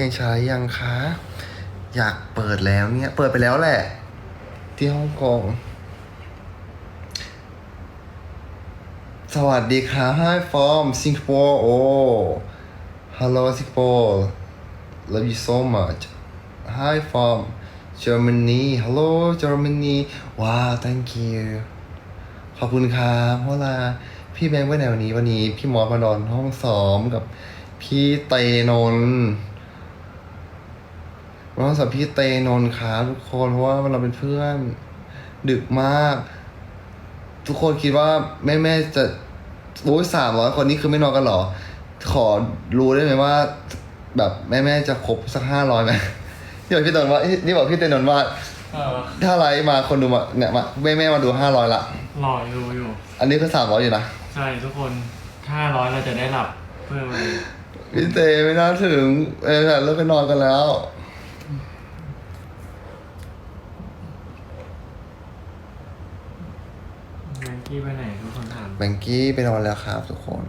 ยังใช้ยังคะ อยากเปิดแล้วเนี่ย เปิดไปแล้วแหละ ที่ฮ่องกง สวัสดีค่ะ Hi from Singapore oh Hello Singapore Love you so much Hi from Germany Hello Germany ว้าว thank you ขอบคุณครับเพราะลาพี่แบงค์ไปไหนวันนี้วันนี้ พี่มอสมานอนห้องซ้อมกับพี่เตนน ท์มาห้องสอบพี่เตนนท์ครับทุกคนเพราะว่าเราเป็นเพื่อน ดึกมาก ทุกคนคิดว่าแม่แม่ๆจะโอ้ยสามร้อยคนนี้คือไม่นอนกันเหรอ ขอรู้ได้ไหมว่า แบบแม่แม่ๆจะครบสักห้าร้อยไหมที่บอกพี่ตนว่าเอ้ยนี่บอกพี่เตนนท์ว่าเออถ้าไลฟ์มาคนดูมาเนี่ยมาแม่แม่ๆมาดูห้าร้อยละรออยู่อยู่ อันนี้คือสามร้อยอยู่นะใช่ทุกคนห้าร้อยเราจะได้หลับเพื่อไปพี่เตไม่น่าถึงเออเลิกไปนอนกันแล้ว แม งกี้ไปไหนทุกคนถามแบงกี้ไปนอนแล้วครับทุกคน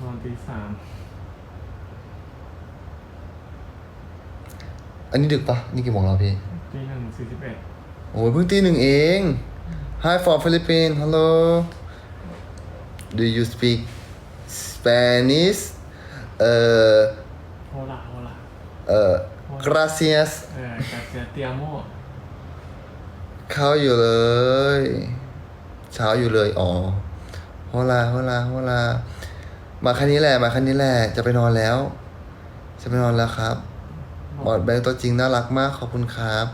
นอนตีสามอันนี้ดึกปะนี่กี่โมงแล้วพี่ตีหนึ่งสี่สิบเอ็ดโอ้ยเพิ่งตีหนึ่งเอง Hi from Philippines Hello Do you speak Spanish เอ่อโฮล่าโฮล่าเอ่อ gracias เออกาเซียเตียโม เข้าอยู่เลย เช้าอยู่เลย อ๋อโฮลาโฮลาโฮลา มาคันนี้แหละ มาคันนี้แหละ จะไปนอนแล้ว จะไปนอนแล้วครับ บอดแบงค์ตัวจริงน่ารักมาก ขอบคุณครับ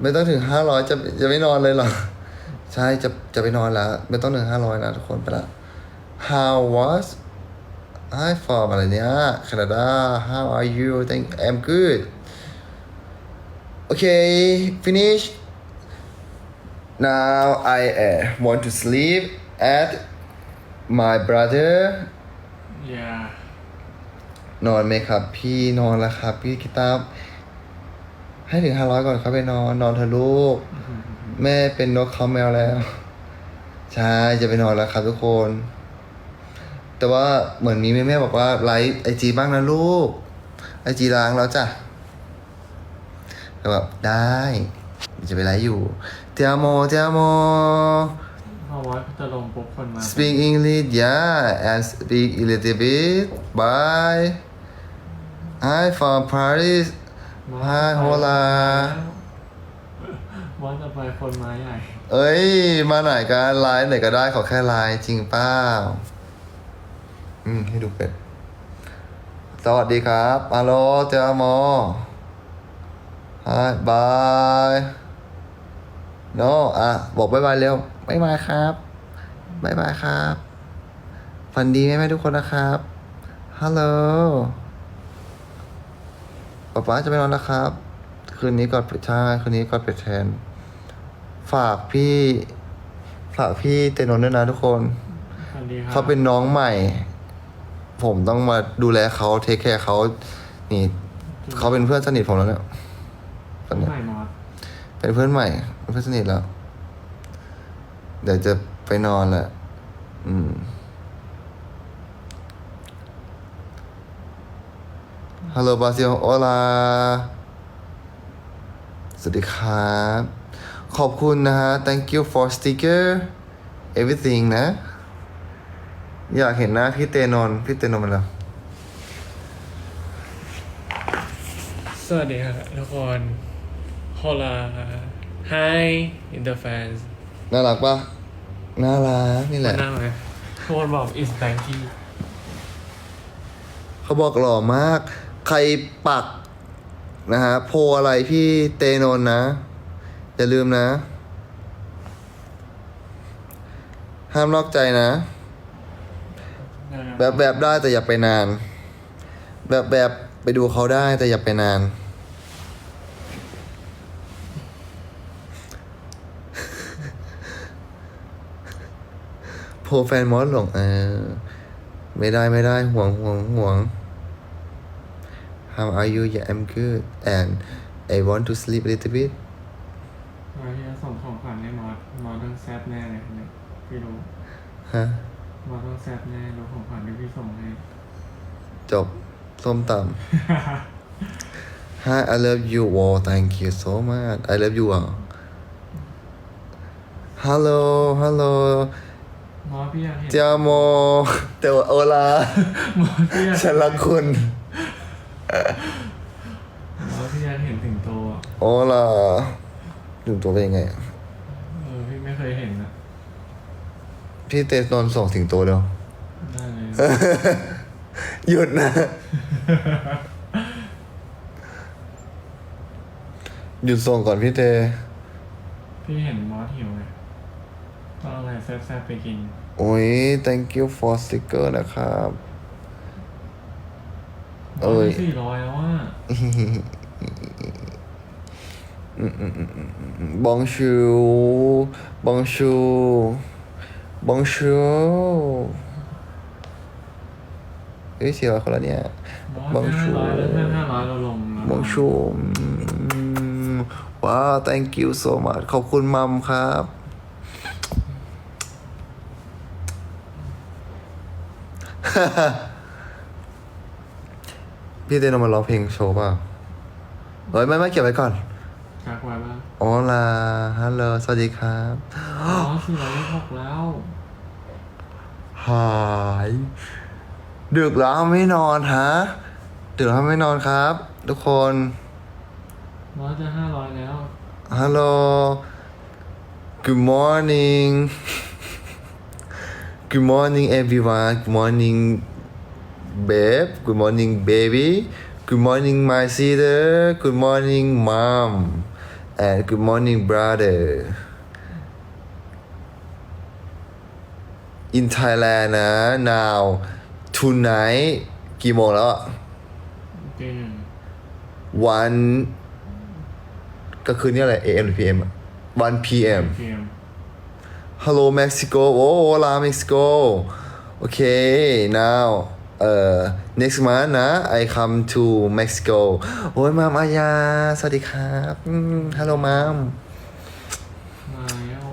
ไม่ต้องถึงห้าร้อยจะจะไม่นอนเลยเหรอ ใช่ จะ จะไปนอนแล้ว ไม่ต้องถึงห้าร้อยนะทุกคนไปละ How was Hi from อะไรเนี้ยแคนาดา How are you Thank I'm good Okay finish Now I uh, want to sleep at my brother อย่านอนไหมครับ พี่นอนแล้วครับ พี่กีตาร์ให้ถึงห้าร้อยก่อนครับไปนอนนอนเถอะลูก แม่เป็นนกเขาแมวแล้ว ใช่จะไปนอนแล้วครับทุกคน แต่ว่าเหมือนมีแม่แม่ๆบอกว่าไลฟ์ไอจีบ้างนะลูกไอจีล้างแล้วจ้ะแต่แบบได้ จะไปไลฟ์อยู่ เตียโมเตียโมเพราะว่าจะลงปุ๊บคนมา Speak English, yeah, and speak a little bit. Bye. Hi from Paris. มา Hi, hola. ว่าจะไปคนมาใหญ่ เอ้ย มาไหนกันไลน์ไหนก็ได้ขอแค่ไลน์จริงเป้าอืม ให้ดูเป็ด สวัสดีครับฮัลโหลเจอโมฮายบาย โนอะบอกบายบายเร็วบายบายครับบายบายครับ ฝันดีไหมแม่ทุกคนนะครับฮัลโหลป๊าป๊าจะไปนอนแล้วครับ คืนนี้กอดใช่คืนนี้กอดเป็ดแทน ฝากพี่ ฝากพี่เตนนท์ด้วยนะทุกคนสวัสดีครับเขาเป็นน้องใหม่ ผมต้องมาดูแลเขาเทคแคร์เขานี่ เขาเป็นเพื่อนสนิทผมแล้วเนี่ยตอนเนี้ยใหม่มอส เป็นเพื่อนใหม่เป็นเพื่อนสนิทแล้ว เดี๋ยวจะไปนอนแหละ อืม ฮัลโหลบาซิลโอลา สวัสดีครับ ขอบคุณนะฮะ thank you for sticker everything นะ อยากเห็นหน้าพี่เตนนพี่เตนนมาแล้ว สวัสดีครับทุกคน โฮล่า Hi in the fans น่ารักปะน่ารักนี่แหละนั่งเลยทุกคนบอก is banky เขาบอกหล่อมาก ใครปักนะฮะโพลอะไรพี่เตโนนนะ อย่าลืมนะ ห้ามนอกใจนะ แบบแบบได้แต่อย่าไปนาน แบบแบบไปดูเขาได้แต่อย่าไปนาน โพลแฟนมอสหลงเออ ไม่ได้ไม่ได้ห่วงห่วงห่วง How are you yeah I'm good and I want to sleep a little bit มาที่จะส่งของขวัญให้มอสมอสต้องแซดแน่เลยเนี่ยพี่รู้ฮะมอสต้องแซดแน่รู้ของขวัญที่พี่ส่งให้ จบ ส้มตำ Hi I love you wow thank you so much I love you อะ Hello Hello ห มอพี่อยากเห็นเจาโมเตวโอลาหมอพี่อยากฉันรักคุณหมอพี่อยากเห็นถึงโตอะโอลาดูตัวเป็นยังไงอะเออพี่ไม่เคยเห็นนะพี่เตนนท์ส่งสิงโตเดียว ได้เลยหยุดนะ หยุดส่งก่อนพี่เต พี่เห็นมอสหิวไง ต้องเอาอะไรแซ่บๆไปกิน โอ้ย thank you for sticker นะครับ เอ้ย สี่ร้อยแล้วอะบองชู บองชู บองชูเฮ้ยสี่ร้อยคนแล้วเนี่ยมอสบางห้าชูร้อยแล้วถ้าห้าร้อยเราลงนะบองชูว้าว thank you so much ขอบคุณมัมครับ พี่เต้นเอามาร้องเพลงโชว์เปล่าเฮ้ยไม่ไม่เก็บไว้ก่อนกักไว้ป่ะอ๋อลาฮัลโหลสวัสดีครับอ๋อสี่ร้อยหกแล้ว หายดึกแล้วไม่นอนฮะดึกแล้วไม่นอนครับ ทุกคนมอสจะห้าร้อยแล้วฮัลโหล Good morning Good morning everyone Good morning babe Good morning baby Good morning my sister Good morning mom and Good morning brother in Thailand นะ now tonight กี่โมงแล้วอะตีหนึ่ง one ก็คือนี่อะไร AM หรือ PM อะ1 PM เกม Hello Mexico โอ้โ hola Mexico โอเค now เอ่อ next month นะ I come to Mexico โอ้ยมามอายา สวัสดีครับอืม Hello มาม มาแล้ว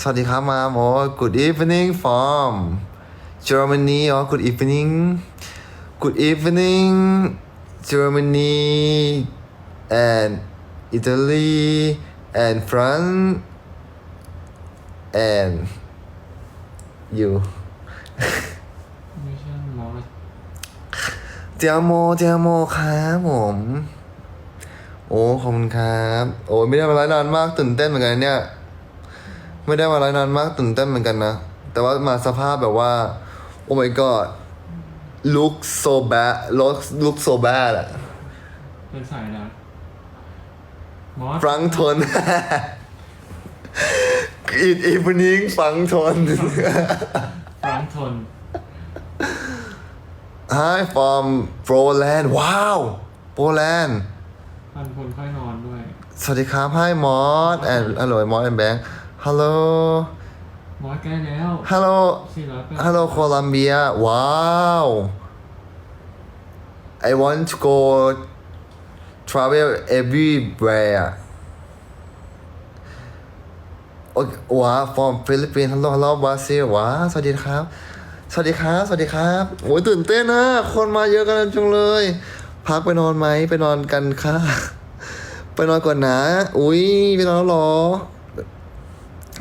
สวัสดีครับมามโอ้ Good evening from Germany อ๋อ Good evening Good evening Germany and Italy and France and you ไม่ใช่มอสเจียโมเจียโมครับผม โอ้ขอบคุณครับ โอ้ไม่ได้มาไลฟ์นานมากตื่นเต้นเหมือนกันนะเนี่ย ไม่ได้มาไลฟ์นานมากตื่นเต้นเหมือนกันนะ แต่ว่ามาสภาพแบบว่า โอ้ my god look so bad look look so bad อะเป็นสายลับมอสฟังทน อีกอีฟนิ่งฟังทน ฟรังทน Hi from Poland ว้าว Poland พันคนค่อยนอนด้วย สวัสดีครับ Hi มอสแอนฮัลโหลมอสแอนแบงค์ฮัลโหลมอสใกล้แล้วฮัลโหลสี่ร้อยแปดฮัลโหลโคลัมเบียว้าว I want to go travel everywhere โอเคว้าว from Philippines ฮัลโหลฮัลโหลบราซิลว้าวสวัสดีครับ สวัสดีครับ สวัสดีครับโอ้ยตื่นเต้นนะคนมาเยอะกันจังเลย พักไปนอนไหมไปนอนกันค่ะ ไปนอนก่อนนะ อุ้ยไปนอนแล้วเหรอ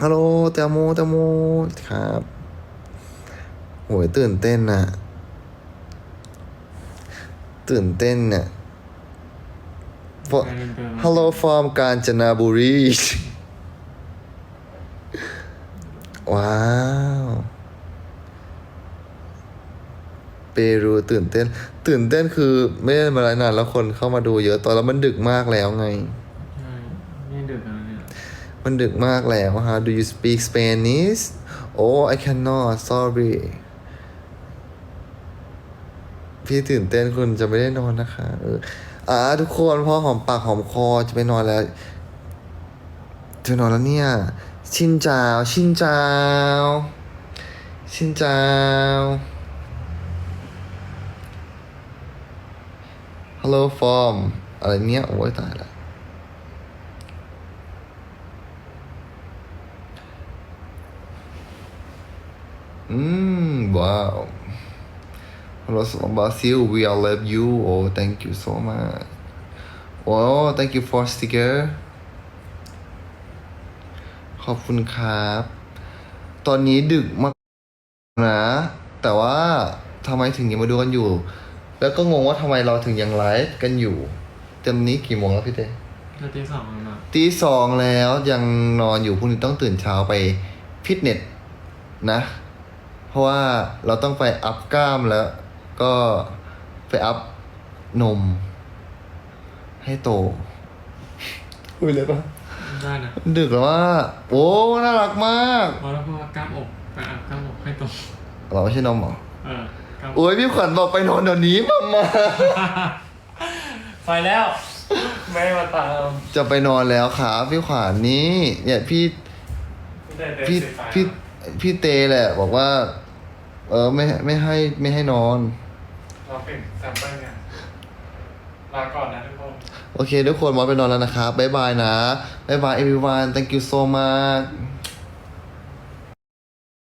ฮัลโหลแตงโมแตงโมครับโอ้ยตื่นเต้นน่ะตื่นเต้นน่ะ For- การเดินเดิน Hello from กาญจนบุรี ว้าว เปรูตื่นเต้น ตื่นเต้นคือไม่ได้มาหลายนานแล้วคนเข้ามาดูเยอะตอนแล้วมันดึกมากแล้วไง ใช่นี่ดึกแล้วเนี่ยมันดึกมากแล้วฮะ Do you speak Spanish Oh I cannot sorry พี่ตื่นเต้นคุณจะไม่ได้นอนนะคะเอออ่าทุกคนพอหอมปากหอมคอจะไปนอนแล้วจะไปนอนแล้วเนี่ย ชินจาว ชินจาว ชินจาว Hello from อะไรเนี่ย โอ้ยตายละ อืม ว้าว Hello Basil we all love you oh thank you so much oh thank you for sticker ขอบคุณครับ ตอนนี้ดึกมากนะ แต่ว่าทำไมถึงยังมาดูกันอยู่ แล้วก็งงว่าทำไมเราถึงยังไลฟ์กันอยู่ เต็มนี้กี่โมงแล้วพี่เต้จะตีสองแล้วนะตีสองแล้วยังนอนอยู่พรุ่งนี้ต้องตื่นเช้าไปฟิตเนสนะ เพราะว่าเราต้องไปอัพกล้ามแล้ว ก็ไปอัพนม ให้โตคุยเลยปะ ได้นะดึกแล้วว่า โอ้ น่ารักมากพอแล้วพอกล้ามอกไปอัพกล้ามอกให้ตรงเราไม่ใช่นมเหรอเออกล้ามอกโอ้ยพี่ขวัญบอกไปนอนเดี๋ยวนี้มามาไปแล้วแม่มาตามจะไปนอนแล้วครับพี่ขวัญนี่เนี่ยพี่พี่พี่พี่เตแหละ บอกว่า เออไม่ไม่ให้ไม่ให้นอน เราเป็นแซมเปิลไงลาก่อนนะทุกคน โอเคทุกคนมอสไปนอนแล้วนะครับบ๊ายบายนะบ๊ายบาย everyone thank you so much